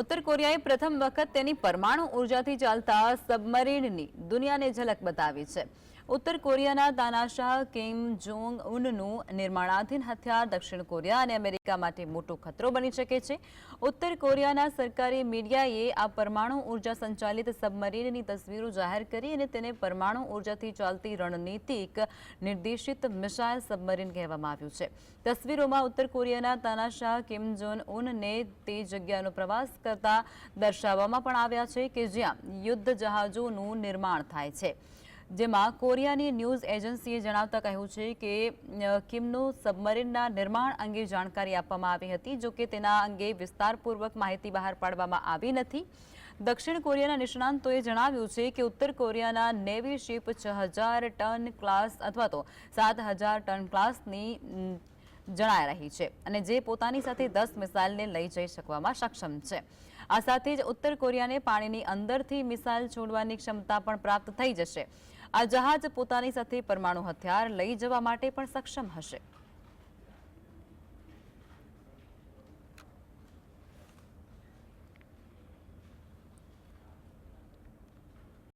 ઉત્તર કોરિયાએ પ્રથમ વખત તેની પરમાણુ ઉર્જાથી ચાલતા સબમરીનની દુનિયાને ઝલક બતાવી છે. ઉત્તર કોરિયાના તાનાશાહ કિમ જોંગ ઉનનું નિર્માણાધીન હથિયાર દક્ષિણ કોરિયા અને અમેરિકા માટે મોટો ખતરો બની શકે છે. ઉત્તર કોરિયાના સરકારી મીડિયાએ આ પરમાણુ ઊર્જા સંચાલિત સબમરીનની તસવીરો જાહેર કરી અને તેને પરમાણુ ઉર્જાથી ચાલતી રણનીતિક નિર્દેશિત મિસાઇલ સબમરીન કહેવામાં આવ્યું છે. તસવીરોમાં ઉત્તર કોરિયાના તાનાશાહ કિમ જોન ઉનને તે જગ્યાનો પ્રવાસ કરતા દર્શાવવામાં પણ આવ્યા છે કે જ્યાં યુદ્ધ જહાજોનું નિર્માણ થાય છે. જેમાં કોરિયાની ન્યૂઝ એજન્સીએ જણાવતા કહ્યું છે કે કિમનું સબમરીનના નિર્માણ અંગે જાણકારી આપવામાં આવી હતી, જો કે તેના અંગે વિસ્તારપૂર્વક માહિતી બહાર પાડવામાં આવી નથી. દક્ષિણ કોરિયાના નિષ્ણાંતોએ જણાવ્યું છે કે, ઉત્તર કોરિયાના નેવી શિપ છ હજાર ટન ક્લાસ અથવા તો સાત હજાર ટન ક્લાસની જણાઈ રહી છે અને જે પોતાની સાથે દસ મિસાઇલને લઈ જઈ શકવામાં સક્ષમ છે. આ સાથે જ ઉત્તર કોરિયાને પાણીની અંદરથી મિસાઇલ છોડવાની ક્ષમતા પણ પ્રાપ્ત થઈ જશે. આ જહાજ પોતાની સાથે પરમાણુ હથિયાર લઈ જવા માટે પણ સક્ષમ હશે.